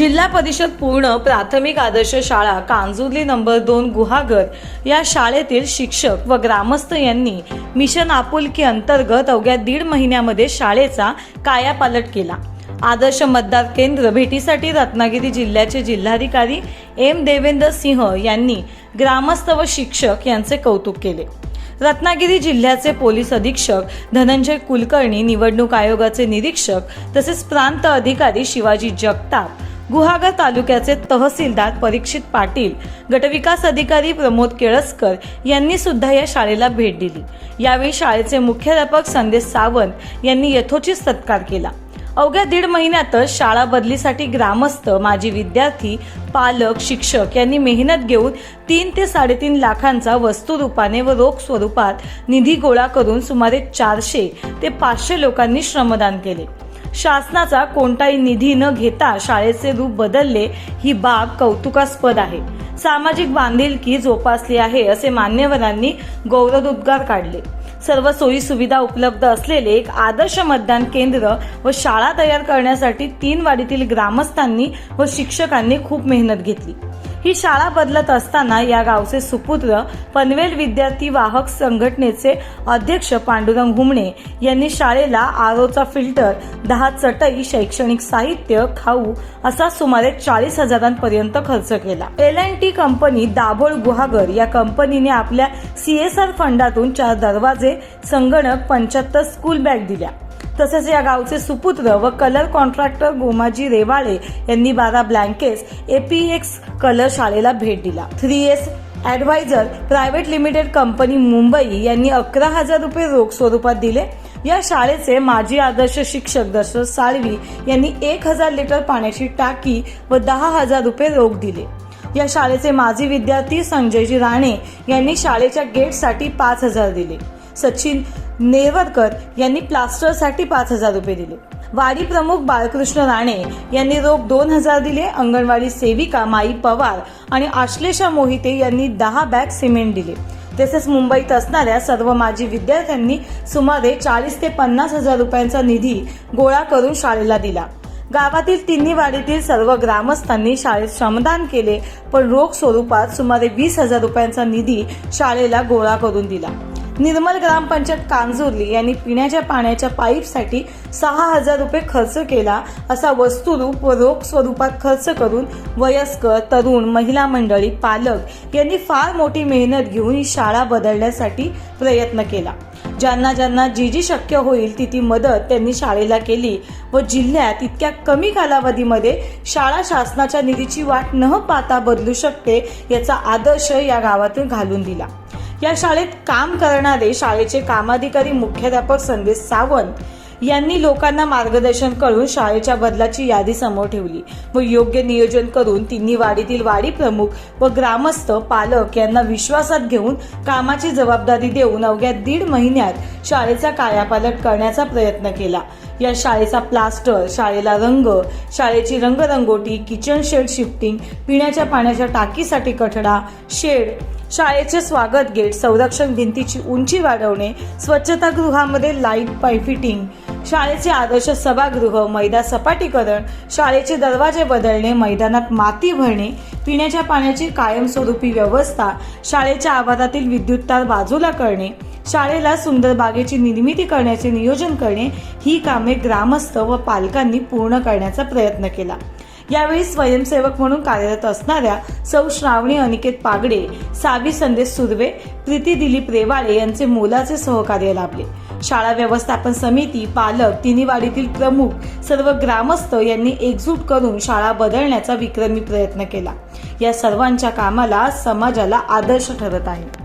जिल्हा परिषद पूर्ण प्राथमिक आदर्श शाळा कांजुर्ली नंबर दोन गुहागर या शाळेतील शिक्षक व ग्रामस्थ यांनी मिशन आपुलकी अंतर्गत अवघ्या दीड महिन्यामध्ये शाळेचा कायापालट केला. आदर्श मतदार केंद्र भेटीसाठी रत्नागिरी जिल्ह्याचे जिल्हाधिकारी एम देवेंद्र सिंह यांनी ग्रामस्थ व शिक्षक यांचे कौतुक केले. रत्नागिरी जिल्ह्याचे पोलीस अधीक्षक धनंजय कुलकर्णी निवडणूक आयोगाचे निरीक्षक तसेच प्रांत अधिकारी शिवाजी जगताप गुहागर तालुक्याचे तहसीलदार परीक्षित पाटील गटविकास अधिकारी प्रमोद केळसकर यांनी सुद्धा या शाळेला भेट दिली. यावेळी शाळेचे मुख्याध्यापक संदेश सावंत यांनी यथोचित सत्कार केला. अवघ्या दीड महिन्यातच शाळा बदलीसाठी ग्रामस्थ माजी विद्यार्थी पालक शिक्षक यांनी मेहनत घेऊन तीन ते साडेतीन लाखांचा वस्तुरूपाने व रोख स्वरूपात निधी गोळा करून सुमारे चारशे ते पाचशे लोकांनी श्रमदान केले. शासनाचा कोणताही निधी न घेता शाळेचे रूप बदलले ही बाब कौतुकास्पद आहे. सामाजिक बांधिलकी जोपासली आहे असे मान्यवरांनी गौरवोद्गार काढले. सर्व सोयी सुविधा उपलब्ध असलेले एक आदर्श मतदान केंद्र व शाळा तयार करण्यासाठी तीन वाडीतील ग्रामस्थांनी व शिक्षकांनी खूप मेहनत घेतली. ही शाळा बदलत असताना या गावचे सुपुत्र पनवेल विद्यार्थी वाहक संघटनेचे अध्यक्ष पांडुरंग हुमणे यांनी शाळेला आरोचा फिल्टर दहा चटई शैक्षणिक साहित्य खाऊ असा सुमारे चाळीस हजारांपर्यंत खर्च केला. L and T company Dabhol Guhagar या कंपनीने आपल्या सीएसआर फंडातून चार दरवाजे संगणक पंच्याहत्तर स्कूल बॅग दिल्या. तसेच या गावचे सुपुत्र व कलर कॉन्ट्रॅक्टर गोमाजी रेवाळे यांनी बारा ब्लँकेट्स एपीएक्स कलर शाळेला भेट दिला. Three S advisor private limited company Mumbai यांनी अकरा हजार रुपये रोख स्वरूपात दिले. या शाळेचे माजी आदर्श शिक्षक दशरथ साळवी यांनी एक हजार लिटर पाण्याची टाकी व दहा हजार रुपये रोख दिले. या शाळेचे माजी विद्यार्थी संजयजी राणे यांनी शाळेच्या गेटसाठी पाच हजार दिले. सचिन नेवरकर यांनी प्लास्टरसाठी पाच हजार रुपये दिले. वाडी प्रमुख बाळकृष्ण राणे यांनी रोख दोन हजार दिले अंगणवाडी सेविका माई पवार आणि आश्लेषा मोहिते यांनी दहा बॅग सिमेंट दिले. तसेच मुंबईत असणाऱ्या सर्व माजी विद्यार्थ्यांनी सुमारे चाळीस ते पन्नास हजार रुपयांचा निधी गोळा करून शाळेला दिला. गावातील तिन्ही वाडीतील सर्व ग्रामस्थांनी शाळेत श्रमदान केले पण रोख स्वरूपात सुमारे वीस हजार रुपयांचा निधी शाळेला गोळा करून दिला. निर्मल ग्रामपंचायत कांजुर्ली यांनी पिण्याच्या पाण्याच्या पाईपसाठी सहा हजार रुपये खर्च केला असा वस्तुरूप व रोख स्वरूपात खर्च करून वयस्कर तरुण महिला मंडळी पालक यांनी फार मोठी मेहनत घेऊन ही शाळा बदलण्यासाठी प्रयत्न केला. ज्यांना ज्यांना जी जी शक्य होईल ती ती मदत त्यांनी शाळेला केली व जिल्ह्यात इतक्या कमी कालावधीमध्ये शाळा शासनाच्या निधीची वाट न पाहता बदलू शकते याचा आदर्श या गावातून घालून दिला. या शाळेत काम करणारे शाळेचे कामाधिकारी मुख्याध्यापक संदेश सावंत यांनी लोकांना मार्गदर्शन करून शाळेच्या बदलाची यादी समोर ठेवली व योग्य नियोजन करून तिन्ही वाडीतील वाडी प्रमुख व ग्रामस्थ पालक यांना विश्वासात घेऊन कामाची जबाबदारी देऊन अवघ्या दीड महिन्यात शाळेचा कायापालट करण्याचा प्रयत्न केला. या शाळेचा प्लास्टर शाळेला रंग शाळेची रंगरंगोटी किचन शेड शिफ्टिंग पिण्याच्या पाण्याच्या टाकीसाठी कठडा शेड शाळेचे स्वागत गेट संरक्षण भिंतीची उंची वाढवणे स्वच्छतागृहामध्ये लाइट पाय फिटिंग शाळेचे आदर्श सभागृह मैदा सपाटीकरण. शाळेचे दरवाजे बदलणे मैदानात माती भरणे. पिण्याच्या पाण्याची कायमस्वरूपी व्यवस्था. शाळेच्या आवारातील विद्युत तार बाजूला करणे. शाळेला सुंदर बागेची निर्मिती करण्याचे नियोजन करणे ही कामे ग्रामस्थ व पालकांनी पूर्ण करण्याचा प्रयत्न केला. यावेळी स्वयंसेवक म्हणून कार्यरत असणाऱ्या सौ श्रावणी अनिकेत पागडे सावी संदेश सुर्वे प्रीती दिलीप रेवाळे यांचे मोलाचे सहकार्य लाभले. शाळा व्यवस्थापन समिती पालक तिन्हीवाडीतील प्रमुख सर्व ग्रामस्थ यांनी एकजूट करून शाळा बदलण्याचा विक्रमी प्रयत्न केला. या सर्वांच्या कामाला समाजाला आदर्श ठरत आहे.